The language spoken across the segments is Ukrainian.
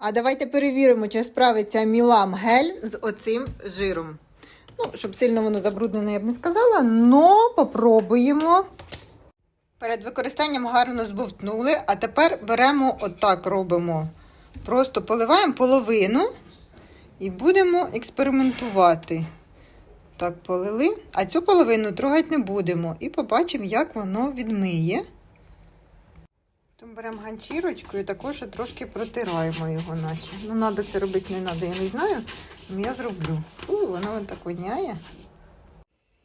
А давайте перевіримо, чи справиться Мілам гель з оцим жиром. Ну, щоб сильно воно забруднене, я б не сказала, но попробуємо. Перед використанням гарно збовтнули, а тепер беремо отак робимо. Просто поливаємо половину і будемо експериментувати. Так, полили, а цю половину трогати не будемо. І побачимо, як воно відмиє. Потім беремо ганчірочку і також трошки протираємо його, наче. Ну, треба це робити, не треба, я не знаю. але я зроблю. Фу, воно вон так воняє.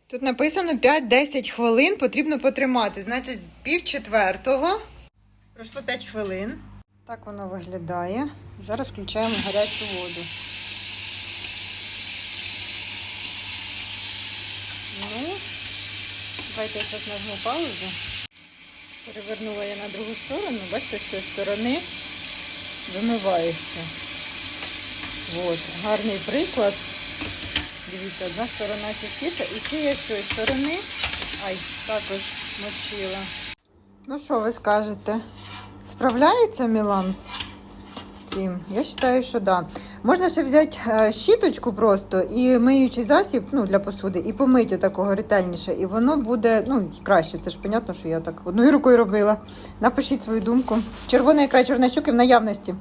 Тут написано 5-10 хвилин потрібно потримати. Значить, з пів четвертого. Пройшло 5 хвилин. Так воно виглядає. Зараз включаємо гарячу воду. Ну, давайте я зараз нажму паузу. Перевернула я на другу сторону, бачите, з цієї сторони вимивається. От, гарний приклад. Дивіться, одна сторона чистіша і ще я з цієї сторони. Ай, також мочила. Ну що ви скажете? Справляється Мілан з? Я вважаю, що да. Можна ще взяти е, щіточку просто і миючий засіб ну, для посуди, і помити такого ретельніше, і воно буде ну, краще. Це ж понятно, що я так одною рукою робила. Напишіть свою думку. Червона ікра, чорна щуки в наявності.